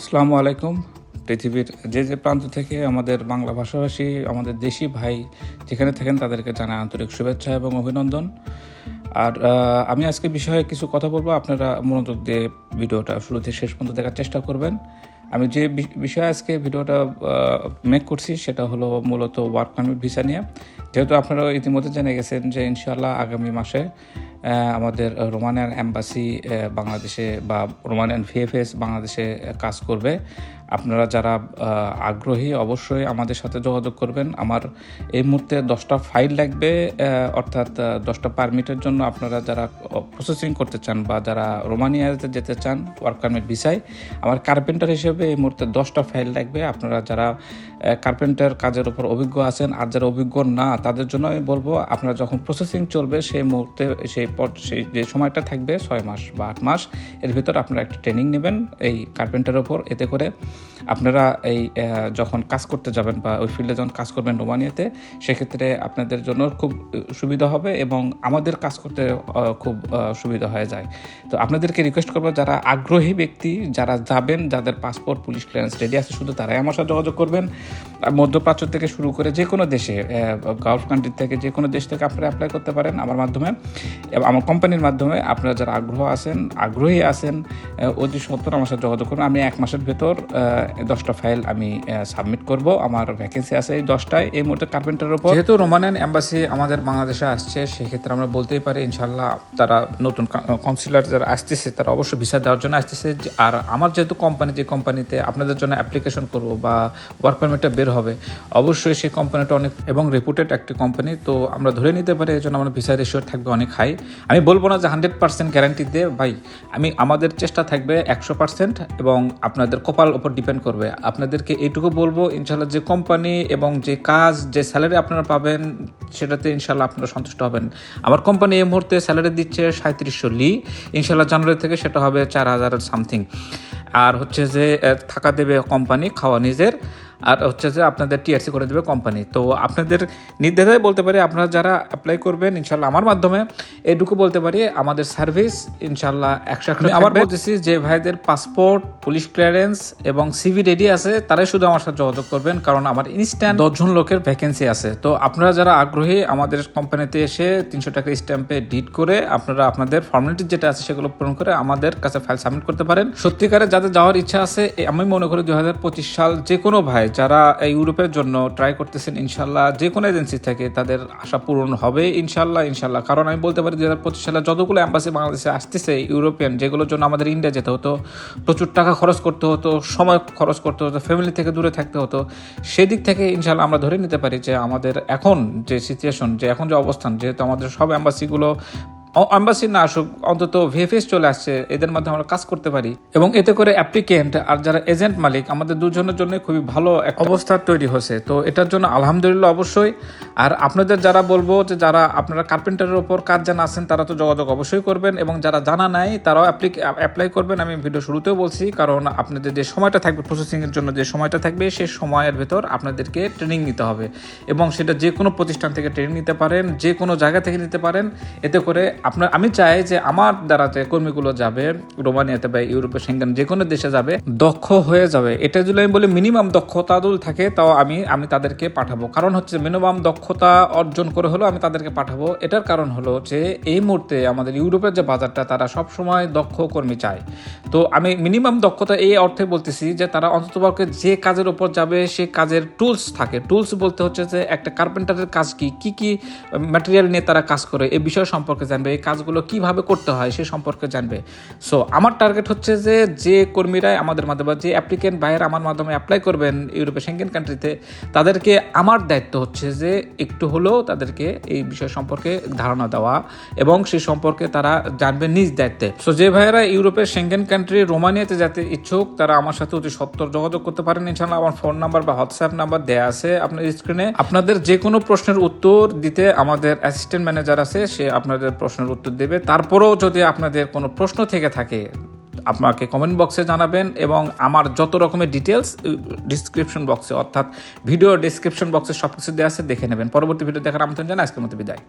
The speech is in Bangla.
আসসালামু আলাইকুম। পৃথিবীর যে যে প্রান্ত থেকে আমাদের বাংলা ভাষাভাষী, আমাদের দেশি ভাই যেখানে থাকেন, তাদেরকে জানাই আন্তরিক শুভেচ্ছা এবং অভিনন্দন। আর আমি আজকে বিষয়ে কিছু কথা বলব। আপনারা মনোযোগ দিয়ে ভিডিওটা শুরু থেকে শেষ পর্যন্ত দেখার চেষ্টা করবেন। আমি যে বিষয়ে আজকে ভিডিওটা মেক করছি, সেটা হলো মূলত ওয়ার্ক পারমিট ভিসা নিয়ে। যেহেতু আপনারা ইতিমধ্যে জেনে গেছেন যে ইনশাল্লাহ আগামী মাসে আমাদের রোমানিয়ান অ্যাম্বাসি বাংলাদেশে বা রোমানিয়ান ভিএফএস বাংলাদেশে কাজ করবে। আপনারা যারা আগ্রহী অবশ্যই আমাদের সাথে যোগাযোগ করবেন। আমার এই মুহূর্তে দশটা ফাইল লাগবে অর্থাৎ দশটা পারমিটের জন্য আপনারা যারা প্রসেসিং করতে চান বা যারা রোমানিয়াতে যেতে চান ওয়ার্ক পারমিট ভিসায় আমার কার্পেন্টার হিসেবে এই মুহূর্তে দশটা ফাইল লাগবে। আপনারা যারা কার্পেন্টার কাজের উপর অভিজ্ঞ আছেন আর যারা অভিজ্ঞ না তাদের জন্য আমি বলব, আপনারা যখন প্রসেসিং চলবে, সেই মুহূর্তে, সেই সেই যে সময়টা থাকবে, ছয় মাস বা আট মাস, এর ভিতর আপনারা একটা ট্রেনিং নেবেন এই কার্পেন্টারের ওপর এতে করে আপনারা এই যখন কাজ করতে যাবেন বা ওই ফিল্ডে যখন কাজ করবেন রোমানিয়াতে, সেক্ষেত্রে আপনাদের জন্য খুব সুবিধা হবে এবং আমাদের কাজ করতে খুব সুবিধা হয়ে যায়। তো আপনাদেরকে রিকোয়েস্ট করব, যারা আগ্রহী ব্যক্তি, যারা যাবেন, যাদের পাসপোর্ট পুলিশ ক্লিয়ারেন্স রেডি আছে, শুধু তারাই আমার সাথে যোগাযোগ করবেন। মধ্যপ্রাচ্য থেকে শুরু করে যে কোনো দেশে গালফ কান্ট্রি থেকে যে কোনো দেশ থেকে আপনারা অ্যাপ্লাই করতে পারেন আমার মাধ্যমে। এবং আমার কোম্পানির মাধ্যমে আপনারা যারা আগ্রহ আছেন, আগ্রহী আছেন অতি সত্তর আমার সাথে যোগাযোগ করুন। আমি এক মাসের ভেতর দশটা ফাইল আমি সাবমিট করব। আমার ভ্যাকেন্সি আছে এই দশটায়। এই মুহূর্তে কার্পেন্টারের উপর যেহেতু রোমানিয়ান এম্বাসি আমাদের বাংলাদেশে আসছে, সেক্ষেত্রে আমরা বলতেই পারি ইনশাল্লাহ তারা নতুন কাউন্সিলর যারা আসতেছে, তারা অবশ্যই ভিসা দেওয়ার জন্য আসতেছে। আর আমার যেহেতু কোম্পানি যে কোম্পানিতে আপনাদের জন্য অ্যাপ্লিকেশন করব বা ওয়ার্ক পারমিটটা বের হবে। অবশ্যই সেই কোম্পানিটা অনেক এবং রেপুটেড একটি কোম্পানি তো আমরা ধরে নিতে পারি এই জন্য আমার ভিসা রেশিও থাকবে অনেক হাই আমি বলব না যে হান্ড্রেড পার্সেন্ট গ্যারান্টি দে ভাই, আমি আমাদের চেষ্টা থাকবে একশো পার্সেন্ট এবং আপনাদের কপাল ওপর ডিপেন্ড করবে। আপনাদেরকে এইটুকু বলব ইনশাল্লাহ যে কোম্পানি এবং যে কাজ, যে স্যালারি আপনারা পাবেন, সেটাতে ইনশাল্লাহ আপনারা সন্তুষ্ট হবেন। আমার কোম্পানি এই মুহূর্তে স্যালারি দিচ্ছে সাঁত্রিশশো লি ইনশাল্লাহ জানুয়ারি থেকে সেটা হবে চার হাজার সামথিং আর হচ্ছে যে থাকা দেবে কোম্পানি খাওয়া নিজের। আর হচ্ছে যে আপনাদের টিআরসি করে দেবে কোম্পানি তো আপনাদের নির্দ্বিধায় বলতে পারি আপনারা যারা অ্যাপ্লাই করবেন ইনশাল্লাহ আমার মাধ্যমে এটুকু বলতে পারি আমাদের সার্ভিস ইনশাল্লাহ একশো আবার বলতেছি যে ভাইদের পাসপোর্ট পুলিশ ক্লিয়ারেন্স এবং সিভি রেডি আছে তারাই শুধু আমার সাথে যোগাযোগ করবেন কারণ আমার ইনস্ট্যান্ট দশজন লোকের ভ্যাকেন্সি আছে। তো আপনারা যারা আগ্রহী আমাদের কোম্পানিতে এসে তিনশো টাকা স্ট্যাম্পে ডিট করে আপনারা আপনাদের ফর্মালিটি যেটা আছে সেগুলো পূরণ করে আমাদের কাছে ফাইল সাবমিট করতে পারেন। সত্যিকারে যাদের যাওয়ার ইচ্ছা আছে আমি মনে করি দুই হাজার পঁচিশ সাল যে কোনো ভাই যারা ইউরোপের জন্য ট্রাই করতেছেন ইনশাল্লাহ যে কোনো এজেন্সি থেকে তাদের আশা পূরণ হবে ইনশাল্লাহ ইনশাল্লাহ কারণ আমি বলতে পারি দুই হাজার পঁচিশ সালে যতগুলো অ্যাম্বাসি বাংলাদেশে আসতেছে ইউরোপিয়ান যেগুলোর জন্য আমাদের ইন্ডিয়া যেতে হতো, প্রচুর টাকা খরচ করতে হতো, সময় খরচ করতে হতো ফ্যামিলি থেকে দূরে থাকতে হতো, সেদিক থেকে ইনশাল্লাহ আমরা ধরে নিতে পারি যে আমাদের এখন যে সিচুয়েশন যে এখন যে অবস্থান, যেহেতু আমাদের সব অ্যাম্বাসিগুলো অ্যাম্বাসি না আসুক, অন্তত ভিএফএস চলে আসছে, এদের মাধ্যমে আমরা কাজ করতে পারি। এবং এতে করে অ্যাপ্লিকেন্ট আর যারা এজেন্ট মালিক, আমাদের দুজনের জন্য খুবই ভালো এক অবস্থা তৈরি হয়েছে। তো এটার জন্য আলহামদুলিল্লাহ অবশ্যই। আর আপনাদের যারা বলব যে যারা আপনারা কার্পেন্টারের ওপর কাজ জানা আছেন, তারা তো যোগাযোগ অবশ্যই করবেন এবং যারা জানা নাই, তারাও অ্যাপ্লাই করবেন। আমি ভিডিও শুরুতেও বলছি, কারণ আপনাদের যে সময়টা থাকবে প্রসেসিংয়ের জন্য যে সময়টা থাকবে সেই সময়ের ভেতর আপনাদেরকে ট্রেনিং নিতে হবে। এবং সেটা যে কোনো প্রতিষ্ঠান থেকে ট্রেনিং নিতে পারেন যে কোনো জায়গা থেকে নিতে পারেন, এতে করে আপনার, আমি চাই যে আমার দ্বারা যে কর্মীগুলো যাবে, রোমানিয়াতে বা ইউরোপের সেঙ্গান, যে কোনো দেশে যাবে, দক্ষ হয়ে যাবে। এটা যদি আমি বলি মিনিমাম দক্ষতা যদি থাকে, তাও আমি আমি তাদেরকে পাঠাবো। কারণ হচ্ছে মিনিমাম দক্ষতা অর্জন করে হলেও আমি তাদেরকে পাঠাবো। এটার কারণ হলো যে এই মুহূর্তে আমাদের ইউরোপের যে বাজারটা, তারা সব সময় দক্ষ কর্মী চায়। তো আমি মিনিমাম দক্ষতা এই অর্থে বলতেছি যে তারা অন্ততপক্ষে যে কাজের উপর যাবে, সে কাজের টুলস থাকে। টুলস বলতে হচ্ছে যে একটা কার্পেন্টারের কাজ কি কি কি ম্যাটেরিয়াল নিয়ে তারা কাজ করে এই বিষয় সম্পর্কে জানবে। এই কাজগুলো কীভাবে করতে হয় সে সম্পর্কে জানবে। সো আমার টার্গেট হচ্ছে যে যে কর্মীরাই আমাদের মাধ্যমে যে অ্যাপ্লিকেন্ট বাইরে আমার মাধ্যমে অ্যাপ্লাই করবেন ইউরোপের সেঙ্গেন কান্ট্রিতে তাদেরকে আমার দায়িত্ব হচ্ছে যে একটু হলেও তাদেরকে এই বিষয় সম্পর্কে ধারণা দেওয়া এবং সে সম্পর্কে তারা জানবে নিজ দায়িত্বে। সো যে ভাইয়েরা ইউরোপের সেঙ্গেন কান্ট্রি রোমানিয়াতে যেতে ইচ্ছুক, তারা আমার সাথে অতি সত্তর যোগাযোগ করতে পারেন। ইনশাল্লাহ আমার ফোন নাম্বার বা হোয়াটসঅ্যাপ নাম্বার দেওয়া আছে আপনার স্ক্রিনে আপনাদের যে কোনো প্রশ্নের উত্তর দিতে আমাদের অ্যাসিস্ট্যান্ট ম্যানেজার আছে, সে আপনাদের প্রশ্নের উত্তর দেবে। তারপরেও যদি আপনাদের কোনো প্রশ্ন থেকে থাকে আপনাকে কমেন্ট বক্সে জানাবেন এবং আমার যত রকমের ডিটেলস ডিসক্রিপশন বক্সে অর্থাৎ ভিডিও ডিসক্রিপশন বক্সে সব কিছু দেওয়া আছে, দেখে নেবেন। পরবর্তী ভিডিও দেখার আমন্ত্রণ জানাই, আজকের মতো বিদায়।